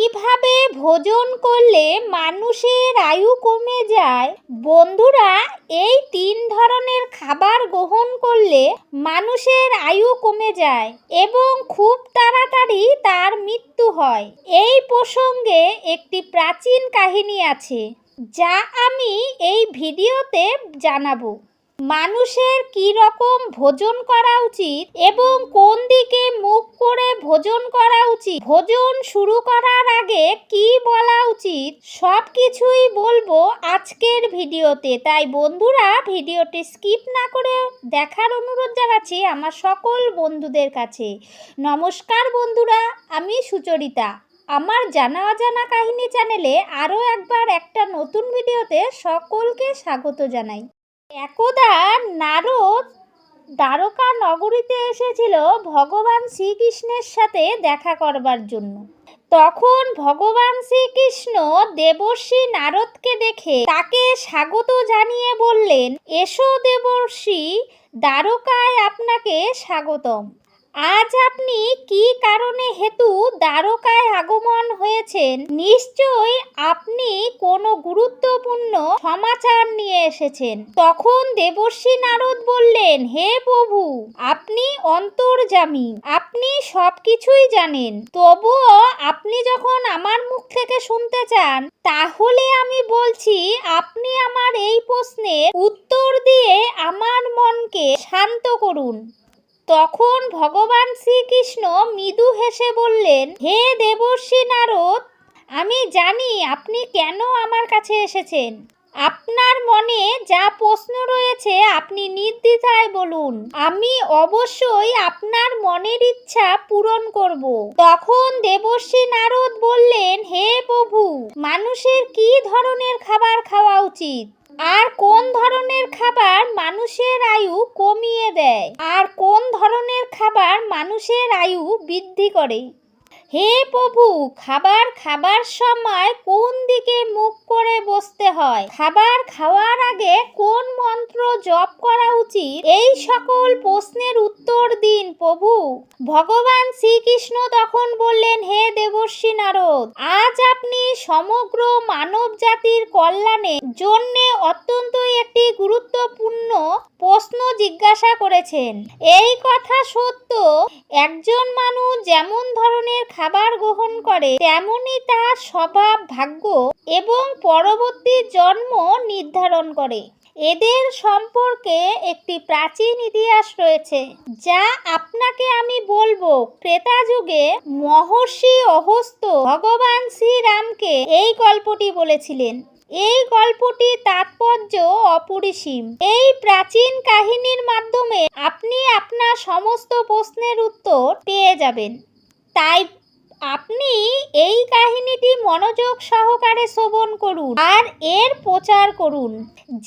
কীভাবে ভোজন করলে মানুষের আয়ু কমে যায়? বন্ধুরা, এই তিন ধরনের খাবার গ্রহণ করলে মানুষের আয়ু কমে যায় এবং খুব তাড়াতাড়ি তার মৃত্যু হয়। এই প্রসঙ্গে একটি প্রাচীন কাহিনী আছে, যা আমি এই ভিডিওতে জানাব। মানুষের কি রকম ভোজন করা উচিত এবং কোন দিকে মুখ করে ভোজন করা উচিত? ভোজন শুরু করার আগে কি বলা উচিত? সব কিছুই বলব আজকের ভিডিওতে। তাই বন্ধুরা, ভিডিওটি স্কিপ না করে দেখার অনুরোধ জানাচ্ছি আমার সকল বন্ধুদের কাছে। নমস্কার বন্ধুরা, আমি সুচরিতা। আমার জানা অজানা কাহিনী চ্যানেলে আরও একবার একটা নতুন ভিডিওতে সকলকে স্বাগত জানাই। একদা নারদ দ্বারকা নগরীতে এসেছিল ভগবান শ্রীকৃষ্ণের সাথে দেখা করবার জন্য। তখন ভগবান শ্রীকৃষ্ণ দেবর্ষী নারদকে দেখে তাকে স্বাগত জানিয়ে বললেন, এসো দেবর্ষী, দ্বারকায় আপনাকে স্বাগতম। আজ আপনি কি কারণে হেতু দ্বারকায় আগমন হয়েছেন? নিশ্চয়ই আপনি কোনো গুরুত্বপূর্ণ সমাচার নিয়ে এসেছেন। তখন দেবর্ষী নারদ বললেন, হে প্রভু, আপনি অন্তর্জামী আপনি সব কিছুই জানেন। তবুও আপনি যখন আমার মুখ থেকে শুনতে চান, তাহলে আমি বলছি, আপনি আমার এই প্রশ্নের উত্তর দিয়ে আমার মনকে শান্ত করুন। তখন ভগবান শ্রীকৃষ্ণ মৃদু হেসে বললেন, হে দেবর্ষী নারদ, আমি জানি আপনি কেন আমার কাছে এসেছেন। আপনার মনে যা প্রশ্ন রয়েছে আপনি নির্দ্বিধায় বলুন। আমি অবশ্যই আপনার মনের ইচ্ছা পূরণ করব। তখন দেবর্ষী নারদ বললেন, হে প্রভু, মানুষের কি ধরনের খাবার খাওয়া উচিত? আর কোন ধরনের খাবার মানুষের আয়ু কমিয়ে দেয়? আর কোন ধরনের খাবার মানুষের আয়ু বৃদ্ধি করে? হে প্রভু, খাবার খাবার সময় কোন দিকে মুখ করে বসতে হয়? খাবার খাওয়ার আগে কোন মন্ত্র জপ করা উচিত? এই সকল প্রশ্নের উত্তর দিন প্রভু। ভগবান শ্রীকৃষ্ণ তখন বললেন, হে দেবর্ষী নারদ, আজ আপনি সমগ্র মানব জাতির কল্যাণের জন্য অত্যন্ত একটি গুরুত্বপূর্ণ প্রশ্ন জিজ্ঞাসা করেছেন। এই কথা সত্য, একজন মানুষ যেমন ধরনের খাবার গ্রহণ করে, তেমনি তার স্বভাব, ভাগ্য এবং পরবর্তী জন্ম নির্ধারণ করে। এদের সম্পর্কে একটি প্রাচীন ইতিহাস রয়েছে, যা আপনাকে আমি বলব, ক্রেতা যুগে মহর্ষি অহস্ত ভগবান শ্রীরামকে এই গল্পটি বলেছিলেন। এই গল্পটি তাৎপর্য অপরিসীম। এই প্রাচীন কাহিনীর মাধ্যমে আপনি আপনার সমস্ত প্রশ্নের উত্তর পেয়ে যাবেন। তাই আপনি এই কাহিনীটি মনোযোগ সহকারে শ্রবণ করুন আর এর প্রচার করুন।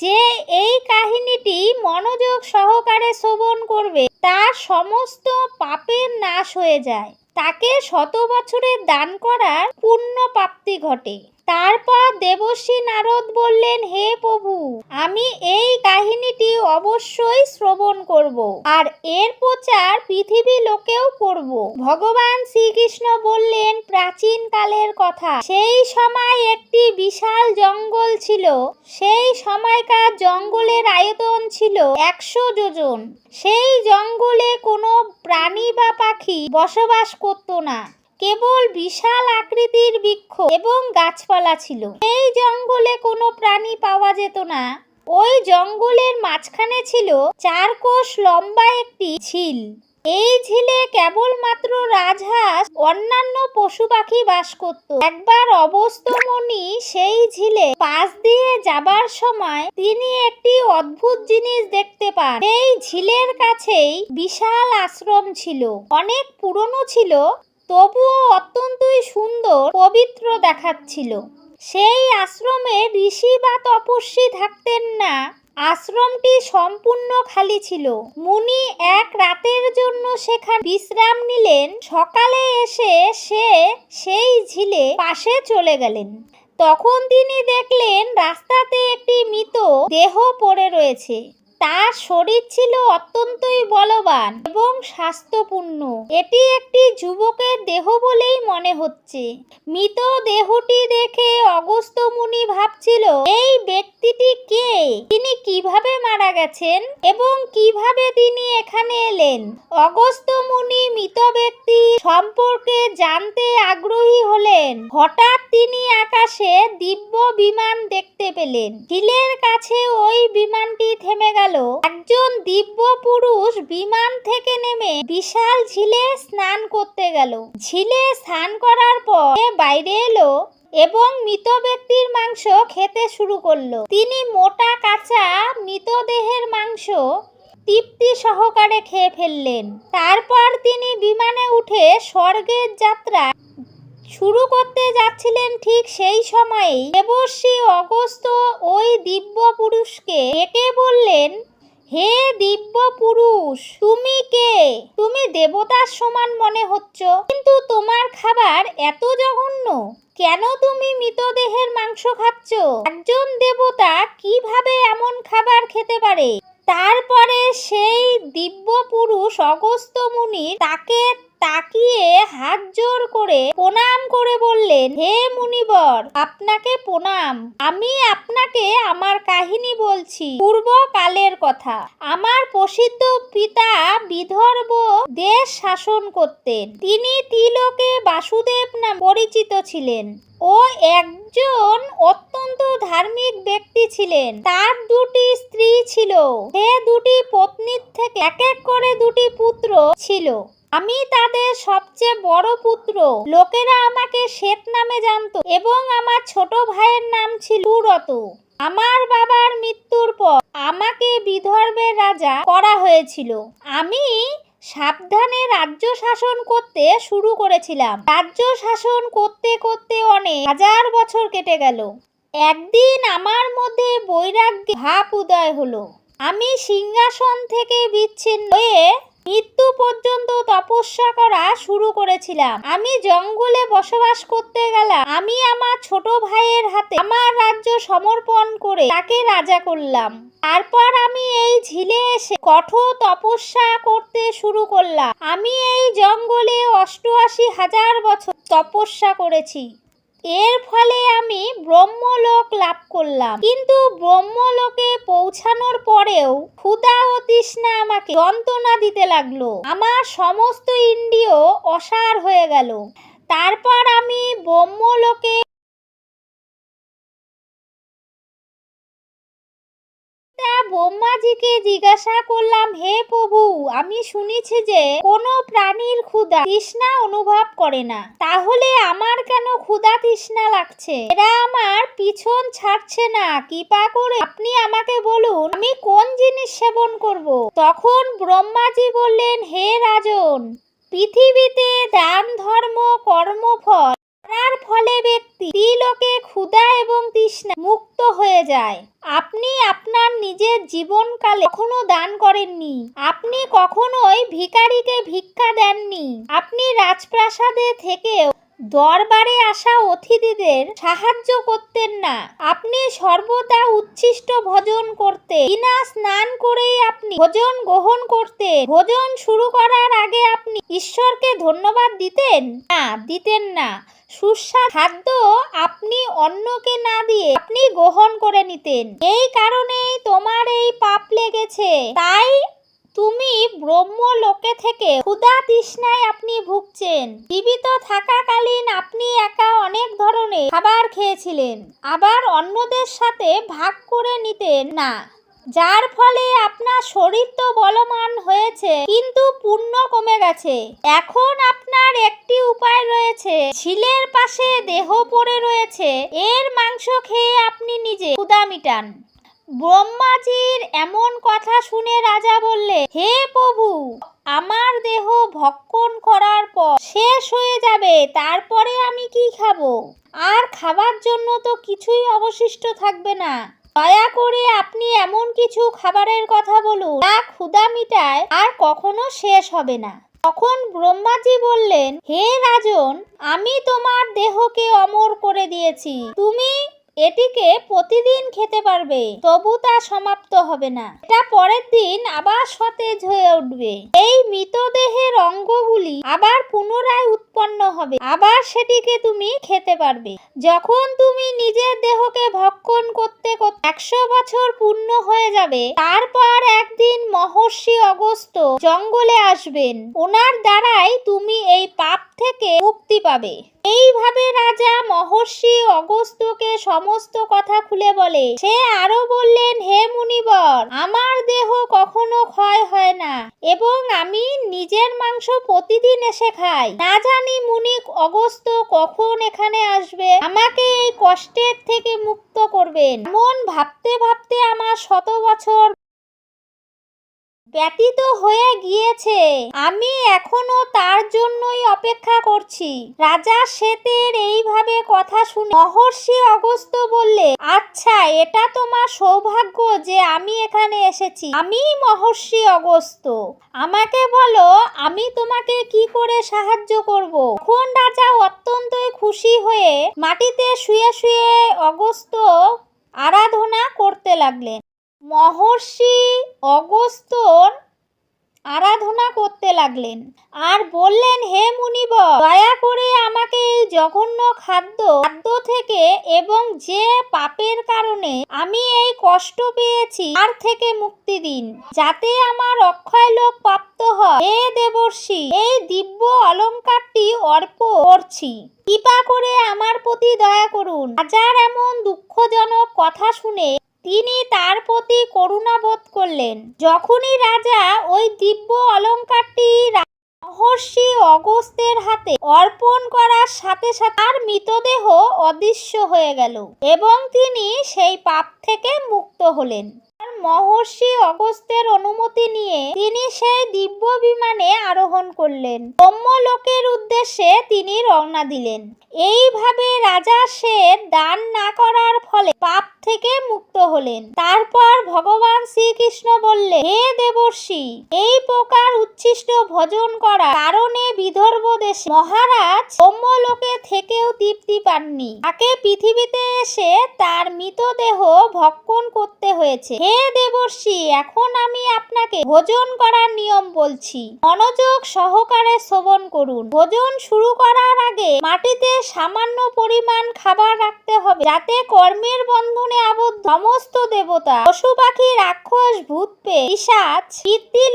যে এই কাহিনীটি মনোযোগ সহকারে শ্রবণ করবে তার সমস্ত পাপের নাশ হয়ে যায়। তাকে শত বছরের দান করার পূর্ণ প্রাপ্তি ঘটে। তারপর দেবশ্রী নারদ বললেন, হে প্রভু, আমি এই কাহিনীটি অবশ্যই শ্রবণ করব আর এর প্রচার পৃথিবী লোকেও করব। ভগবান শ্রীকৃষ্ণ বললেন, প্রাচীন কালের কথা। সেই সময় একটি বিশাল জঙ্গল ছিল। সেই সময়কার জঙ্গলের আয়তন ছিল একশো যোজন। সেই জঙ্গলে কোনো প্রাণী বা পাখি বসবাস করত না। কেবল বিশাল আকৃতির বৃক্ষ এবং গাছপালা ছিল। এই জঙ্গলে কোনো প্রাণী পাওয়া যেত না। ওই জঙ্গলের মাঝখানে ছিল চার কোষ লম্বা একটি ঝিল। এই ঝিলে কেবলমাত্র রাজহাঁস, অন্যান্য পশু পাখি বাস করত। একবার অবস্তমণি সেই ঝিলে পাশ দিয়ে যাবার সময় তিনি একটি অদ্ভুত জিনিস দেখতে পান। এই ঝিলের কাছেই বিশাল আশ্রম ছিল। অনেক পুরনো ছিল তবুও অত্যন্তই সুন্দর, পবিত্র দেখাচ্ছিল। সেই আশ্রমে ঋষি বা তপস্বী থাকতেন না। আশ্রমটি সম্পূর্ণ খালি ছিল। মুনি এক রাতের জন্য সেখানে বিশ্রাম নিলেন। সকালে এসে সে সেই ঝিলে পাশে চলে গেলেন। তখন তিনি দেখলেন রাস্তাতে একটি মৃত দেহ পড়ে রয়েছে। তার শরীর ছিল অত্যন্তই বলবান এবং স্বাস্থ্যপূর্ণ। এটি একটি যুবকের দেহ বলেই মনে হচ্ছে। মৃত দেহটি দেখে অগস্ত্য মুনি ভাবছিল, এই ব্যক্তিটি কে? তিনি কীভাবে মারা গেছেন এবং কীভাবে তিনি এখানে এলেন? অগস্ত্য মুনি মৃত ব্যক্তি সম্পর্কে জানতে আগ্রহী হলেন। হঠাৎ তিনি আকাশে দিব্য বিমান দেখতে পেলেন। ঝিলের কাছে ওই বিমানটি থেমে গেল। একজন দিব্য পুরুষ বিমান থেকে নেমে বিশাল ঝিলে স্নান করতে গেল। ঝিলে স্নান করার পর বাইরে এলো এবং মৃত ব্যক্তির মাংস খেতে শুরু করল। তিনি মোটা, কাঁচা মৃতদেহের মাংস তৃপ্তি সহকারে খেয়ে ফেললেন। তারপর তিনি বিমানে উঠে স্বর্গের যাত্রা শুরু করতে যাচ্ছিলেন ঠিক সেই সময়েই। দেবশ্রী অগস্ত ওই দিব্য পুরুষকে ডেকে বললেন, হে দিব্য পুরুষ তুমি কে? তুমি দেবতার সমান মনে হচ্ছ। কিন্তু তোমার খাবার এত জঘন্য। কেন তুমি মৃতদেহের মাংস খাচ্ছ? একজন দেবতা কীভাবে এমন খাবার খেতে পারে? তারপরে সেই দিব্য পুরুষ অগস্ত্য মুনি তাকে তাকিয়ে হাত জোর করে প্রণাম করে বললেন, হে মুনিবর, আপনাকে প্রণাম। আমি আপনাকে আমার কাহিনী বলছি। পূর্বকালের কথা। আমার প্রসিদ্ধ পিতা বিদর্ভ দেশ শাসন করতেন। তিনি তিলকে বাসুদেব নাম পরিচিত ছিলেন ও একজন অত্যন্ত ধার্মিক ব্যক্তি ছিলেন। তার দুটি স্ত্রী ছিল। সে দুটি পত্নীর থেকে এক এক করে দুটি পুত্র ছিল। আমি তাদের সবচেয়ে বড় পুত্র। লোকেরা আমাকে শ্বেত নামে জানতো এবং আমার ছোট ভাইয়ের নাম ছিল সুরত আমার বাবার মৃত্যুর পর আমাকে বিদর্ভের রাজা করা হয়েছিল। আমি সাবধানে রাজ্য শাসন করতে শুরু করেছিলাম। রাজ্য শাসন করতে করতে অনেক হাজার বছর কেটে গেল। একদিন আমার মধ্যে বৈরাগ্য ভাব উদয় হলো। আমি সিংহাসন থেকে বিচ্ছিন্ন হয়ে মৃত্যু পর্যন্ত তপস্যা করা শুরু করেছিলাম। আমি জঙ্গলে বসবাস করতে গেলাম। আমি আমার ছোট ভাইয়ের হাতে আমার রাজ্য সমর্পণ করে তাকে রাজা করলাম। তারপর আমি এই ঝিলে এসে কঠোর তপস্যা করতে শুরু করলাম। আমি এই জঙ্গলে অষ্টআশি হাজার বছর তপস্যা করেছি। এর ফলে আমি ব্রহ্মলোক লাভ করলাম। কিন্তু ব্রহ্মলোকে পৌঁছানোর পরেও ক্ষুধা ও তৃষ্ণা আমাকে যন্ত্রণা দিতে লাগল। আমার সমস্ত ইন্দ্রিয় অসার হয়ে গেল। তারপর আমি ব্রহ্মলোকে তা ব্রহ্মাজিকে জিজ্ঞাসা করলাম, হে প্রভু, আমি শুনেছি যে কোনো প্রাণীর ক্ষুধা তৃষ্ণা অনুভব করে না। তাহলে আমার কেন ক্ষুধা তৃষ্ণা লাগছে? এরা আমার পিছন ছাড়ছে না। কৃপা করে আপনি আমাকে বলুন, আমি কোন জিনিস সেবন করব? তখন ব্রহ্মাজি বললেন, হে রাজন, পৃথিবীতে দান, ধর্ম, কর্মফল করার ফলে ব্যক্তি ত্রিলোকে ক্ষুধা এবং তৃষ্ণা মুক্ত হয়ে যায়। আপনি আপনার নিজের জীবনকালে কখনো দান করেননি। আপনি কখনোই ভিখারিকে ভিক্ষা দেননি। আপনি রাজপ্রাসাদে থেকেও দরবারে আসা অতিথিদের সাহায্য করতেন না। আপনি সর্বদা উচ্ছিষ্ট ভোজন করতে, বিনা স্নান করেই আপনি ভোজন গ্রহণ করতে, ভোজন শুরু করার আগে আপনি ঈশ্বরকে ধন্যবাদ দিতেন? না দিতেন না। সুস্বাদ খাদ্য আপনি অন্যকে না দিয়ে আপনি গ্রহণ করে নিতেন। এই কারণেই তোমার এই পাপ লেগেছে। তাই তুমি ব্রহ্মলোকে থেকে ক্ষুধা তৃষ্ণায় আপনি ভুগছেন। জীবিত থাকাকালীন আপনি একা অনেক ধরনের খাবার খেয়েছিলেন। আবার অন্যদের সাথে ভাগ করে নিতেন না। যার ফলে আপনার শরীর তো বলমান হয়েছে, কিন্তু পুণ্য কমে গেছে। এখন আপনার একটি উপায় রয়েছে। ঝিলের পাশে দেহ পড়ে রয়েছে। এর মাংস খেয়ে আপনি নিজে ক্ষুদা মিটান। ব্রহ্মাজির এমন কথা শুনে রাজা বললে, হে প্রভু, আমার দেহ ভক্ষণ করার পর শেষ হয়ে যাবে, তারপরে আমি কি খাব? আর খাবার জন্য তো কিছুই অবশিষ্ট থাকবে না। দয়া করে আপনি এমন কিছু খাবারের কথা বলুন যা ক্ষুধা মিটায় আর কখনো শেষ হবে না। তখন ব্রহ্মাজি বললেন, হে রাজন, আমি তোমার দেহকে অমর করে দিয়েছি। তুমি এটিকে প্রতিদিন খেতে পারবে, তবু তা সমাপ্ত হবে না। এটা পরের দিন আবার সতেজ হয়ে উঠবে। এই মৃতদেহের অঙ্গগুলি আবার পুনরায় উৎপন্ন হবে। আবার সেটিকে তুমি খেতে পারবে। যখন তুমি নিজের দেহকে ভক্ষণ করতে একশো বছর পূর্ণ হয়ে যাবে, তারপর একদিন মহর্ষি অগস্ত জঙ্গলে আসবেন। ওনার দ্বারাই তুমি এই মুক্তি পাবে। এইভাবে রাজা মহর্ষি অগস্ত্যকে সমস্ত কথা খুলে বলে। সে আরও বললেন, হে মুনিবর, আমার দেহ কখনো ক্ষয় হয় না এবং আমি নিজের মাংস প্রতিদিন এসে খাই। না জানি মুনি অগস্ত্য কখন এখানে আসবে। আমাকে এই কষ্টের থেকে মুক্ত করবেন। মন ভাবতে ভাবতে আমার শত বছর ব্যতীত হয়ে গিয়েছে। আমি এখনও তার জন্যই অপেক্ষা করছি। রাজা শ্বেতের এইভাবে কথা শুনে মহর্ষি অগস্ত বললে আচ্ছা এটা তোমার সৌভাগ্য যে আমি এখানে এসেছি। আমি মহর্ষি অগস্ত। আমাকে বলো, আমি তোমাকে কি করে সাহায্য করব? তখন রাজা অত্যন্তই খুশি হয়ে মাটিতে শুয়ে শুয়ে অগস্ত আরাধনা করতে লাগলেন। মহর্ষি অগস্ত্যর আরাধনা করতে লাগলেন আর বললেন, হে মুনিব দয়া করে আমাকে এই জঘন্য খাদ্য খাদ্য থেকে এবং যে পাপের কারণে আমি এই কষ্ট পেয়েছি, তার থেকে মুক্তি দিন, যাতে আমার অক্ষয় লোক প্রাপ্ত হয়। হে দেবর্ষি, এই দিব্য অলঙ্কারটি অর্প করছি। কৃপা করে আমার প্রতি দয়া করুন। রাজার এমন দুঃখজনক কথা শুনে তিনি তার প্রতি করুণা বোধ করলেন। যখনই রাজা ওই দিব্য অলঙ্কারটি মহর্ষি অগস্তের হাতে অর্পণ করার সাথে সাথে তার মৃতদেহ অদৃশ্য হয়ে গেল এবং তিনি সেই পাপ থেকে মুক্ত হলেন। মহর্ষি অগস্ত্যের অনুমতি নিয়ে তিনি সেই দিব্য বিমানে আরোহণ করলেন। ব্রহ্মলোকের উদ্দেশ্যে তিনি রওনা দিলেন। এইভাবে রাজা সে দান না করার ফলে পাপ থেকে মুক্ত হলেন। তারপর ভগবান শ্রীকৃষ্ণ বললে হে দেবর্ষি, এই প্রকার উচ্ছিষ্ট ভজন করা কারণে বিদর্ভ দেশে মহারাজ ব্রহ্মলোকে থেকেও তৃপ্তি পাননি। তাকে পৃথিবীতে এসে তার মৃতদেহ ভক্ষণ করতে হয়েছে। হে দেবর্ষি এখন আমি আপনাকে ভোজন করার নিয়ম বলছি। মনোযোগ সহকারে শ্রবণ করুন। ভোজন শুরু করার আগে মাটিতে সামান্য পরিমাণ খাবার রাখতে হবে, যাতে কর্মের বন্ধনে আবদ্ধ সমস্ত দেবতা, পশু পাখি, রাক্ষস, ভূত পেয়ে পিসাচ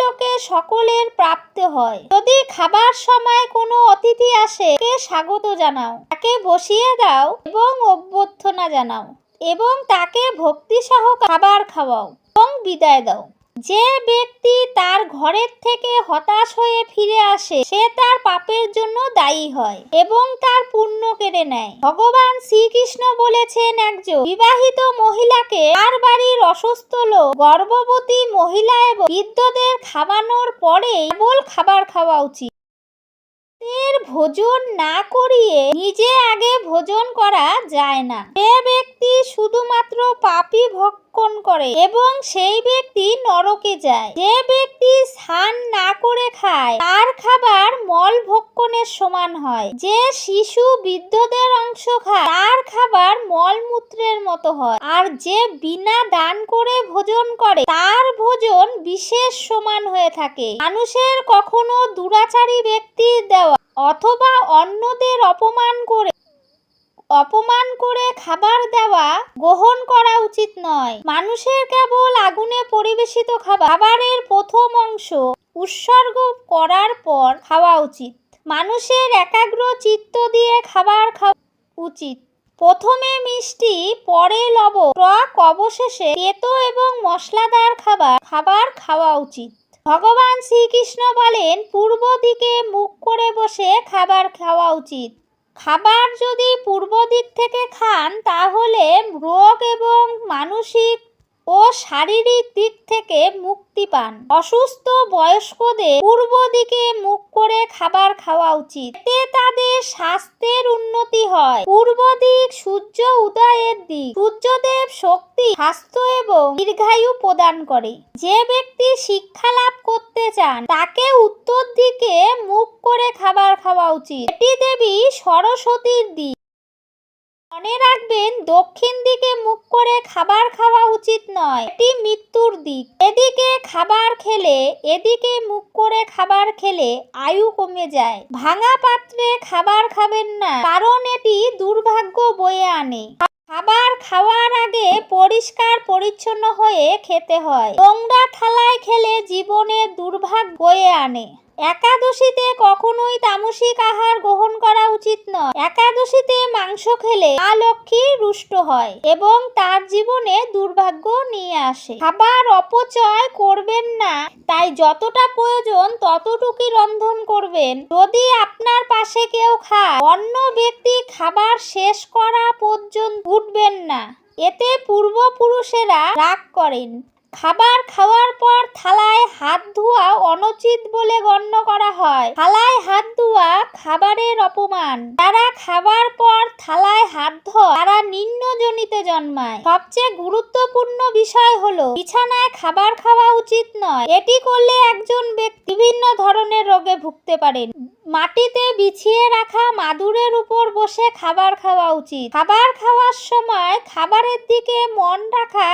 লোকে সকলের প্রাপ্ত হয়। যদি খাবার সময় কোনো অতিথি আসে, তাকে স্বাগত জানাও, তাকে বসিয়ে দাও এবং অভ্যর্থনা জানাও। এবং তাকে ভক্তি সহ খাবার খাওয়াও এবং বিদায় দাও। যে ব্যক্তি তার ঘরের থেকে হতাশ হয়ে ফিরে আসে, সে তার পাপের জন্য দায়ী হয় এবং তার পুণ্য কেড়ে নেয়। ভগবান শ্রীকৃষ্ণ বলেছেন একজন বিবাহিত মহিলাকে তার বাড়ির অসুস্থ লোক, গর্ভবতী মহিলা এবং বৃদ্ধদের খাওয়ানোর পরে কেবল খাবার খাওয়া উচিত। এর ভোজন না করিয়ে নিজে আগে ভোজন করা যায় না। যে ব্যক্তি শুধুমাত্র পাপি ভক্ষণ করে এবং সেই ব্যক্তি নরকে যায়। যে ব্যক্তি স্নান না করে খায়, তার খাবার মল ভক্ষণের সমান হয়। যে শিশু বৃদ্ধদের অংশ খায়, তার খাবার মলমূত্রের মতো হয়। আর যে বিনা দান করে ভোজন করে, তার ভোজন বিশেষ সমান হয়ে থাকে। মানুষের কখনো দুরাচারী ব্যক্তির দেওয়া অথবা অন্যদের অপমান করে অপমান করে খাবার দেওয়া গ্রহণ করা উচিত নয়। মানুষের কেবল আগুনে পরিবেশিত খাবার খাবারের প্রথম অংশ উৎসর্গ করার পর খাওয়া উচিত। মানুষের একাগ্র চিত্ত দিয়ে খাবার খাওয়া উচিত। প্রথমে মিষ্টি, পরে লবণ। টক অবশেষে তেতো এবং মশলাদার খাবার খাবার খাওয়া উচিত। ভগবান শ্রীকৃষ্ণ বলেন, পূর্ব দিকে মুখ করে বসে খাবার খাওয়া উচিত। খাবার যদি পূর্ব দিক থেকে খান, তাহলে রোগ এবং মানসিক ও শারীরিক দিক থেকে মুক্তি পান। অসুস্থ বয়স্কদের পূর্ব দিকে মুখ করে খাবার খাওয়া উচিত। এতে তাদের স্বাস্থ্যের উন্নতি হয়। পূর্ব দিক সূর্য উদয়ের দিক। সূর্যদেব শক্তি, স্বাস্থ্য এবং দীর্ঘায়ু প্রদান করে। যে ব্যক্তি শিক্ষা লাভ করতে চান, তাকে উত্তর দিকে মুখ করে খাবার খাওয়া উচিত। এটি দেবী সরস্বতীর দিক। মনে রাখবেন, দক্ষিণ দিকে মুখ করে খাবার খাওয়া উচিত নয়। এটি মৃত্যুর দিক। এদিকে খাবার খেলে, এদিকে মুখ করে খাবার খেলে আয়ু কমে যায়। ভাঙা পাত্রে খাবার খাবেন না, কারণ এটি দুর্ভাগ্য বয়ে আনে। খাবার খাওয়ার আগে পরিষ্কার পরিচ্ছন্ন হয়ে খেতে হয়। নোংরা থালায় খেলে জীবনে দুর্ভাগ্য বয়ে আনে। একাদশীতে কখনোই তামসিক আহার গ্রহণ করা উচিত নয়। একাদশীতে মাংস খেলে মা লক্ষ্মী রুষ্ট হয় এবং তার জীবনে দুর্ভাগ্য নিয়ে আসে। খাবার অপচয় করবেন না, তাই যতটা প্রয়োজন ততটুকুই রন্ধন করবেন। যদি আপনার পাশে কেউ খায়, অন্য ব্যক্তি খাবার শেষ করা পর্যন্ত উঠবেন না। এতে পূর্বপুরুষেরা রাগ করেন। খাবার খাওয়ার পর থালায় হাত ধোয়া অনুচিত বলে গণ্য করা হয়। থালায় হাত ধোয়া খাবারের অপমান। তারা খাবার পর থালায় হাত ধোয়া, তারা নিম্নজনিতে জন্মায়। সবচেয়ে গুরুত্বপূর্ণ বিষয় হলো, বিছানায় খাবার খাওয়া উচিত নয়। এটি করলে একজন ব্যক্তি বিভিন্ন ধরনের রোগে ভুগতে পারেন। মাটিতে বিছিয়ে রাখা মাদুরের উপর বসে খাবার খাওয়া উচিত। খাবার খাওয়ার সময় খাবারের দিকে মন রাখা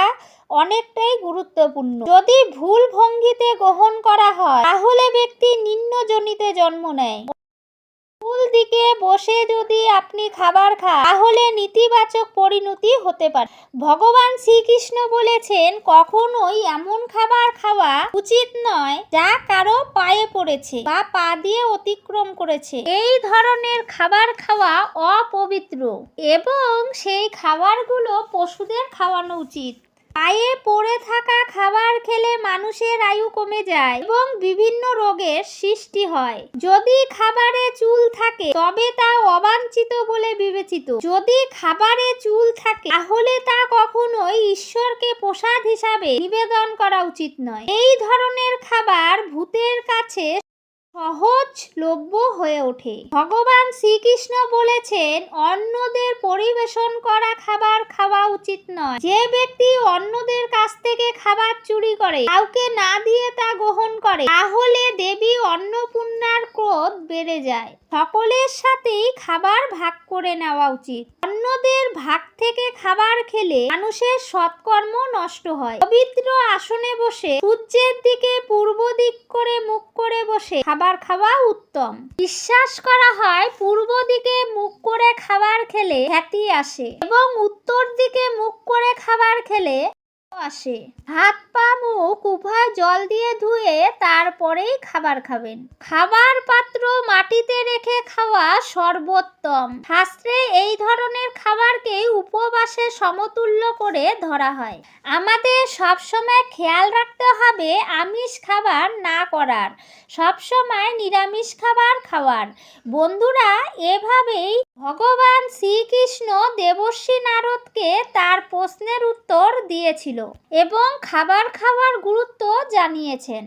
অনেকটাই গুরুত্বপূর্ণ। যদি ভুল ভঙ্গিতে গ্রহণ করা হয়, তাহলে ব্যক্তি নিম্নজনিতে জন্ম নেয়। ভুল দিকে বসে যদি আপনি খাবার খান, তাহলে নেতিবাচক পরিণতি হতে পারে। ভগবান শ্রীকৃষ্ণ বলেছেন, কখনোই এমন খাবার খাওয়া উচিত নয় যা কারও পায়ে পড়েছে বা পা দিয়ে অতিক্রম করেছে। এই ধরনের খাবার খাওয়া অপবিত্র এবং সেই খাবারগুলো পশুদের খাওয়ানো উচিত। পায়ে পড়ে থাকা খাবার খেলে মানুষের আয়ু কমে যায় এবং বিভিন্ন রোগের সৃষ্টি হয়। যদি খাবারে চুল থাকে, তবে তা অবাঞ্ছিত বলে বিবেচিত। যদি খাবারে চুল থাকে, তাহলে তা কখনোই ঈশ্বরকে প্রসাদ হিসাবে নিবেদন করা উচিত নয়। এই ধরনের খাবার ভূতের কাছে সহজলভ্য হয়ে ওঠে। ভগবান শ্রীকৃষ্ণ বলেছেন অন্যদের পরিবেশন করা খাবার খাওয়া উচিত নয়। যে ব্যক্তি অন্যদের কাছ থেকে খাবার চুরি করে, কাউকে না দিয়ে তা গ্রহণ করে, তাহলে দেবী অন্নপূর্ণার ক্রোধ বেড়ে যায়। সকলের সাথেই খাবার ভাগ করে নেওয়া উচিত। অন্যদের ভাগ থেকে খাবার খেলে মানুষের সৎকর্ম নষ্ট হয়। পবিত্র আসনে বসে, সূর্যের দিকে পূর্ব দিক করে মুখ করে বসে খাবার খাওয়া উত্তম। বিশ্বাস করা হয়, পূর্ব দিকে মুখ করে খাবার খেলে খ্যাতি আসে এবং উত্তর দিকে মুখ করে খাবার খেলে আসে। হাত পা, মুখ উভয় জল দিয়ে ধুয়ে তারপরেই খাবার খাবেন। খাবার পাত্র মাটিতে রেখে খাওয়া সর্বোত্তম। শাস্ত্রে এই ধরনের খাবারকে উপবাসে সমতুল্য করে ধরা হয়। আমাদের সবসময় খেয়াল রাখতে হবে আমিষ খাবার না করার। সবসময় নিরামিষ খাবার খাওয়ার। বন্ধুরা, এভাবেই ভগবান শ্রীকৃষ্ণ দেবশ্রী নারদকে তার প্রশ্নের উত্তর দিয়েছিল এবং খাবার খাওয়ার গুরুত্ব জানিয়েছেন।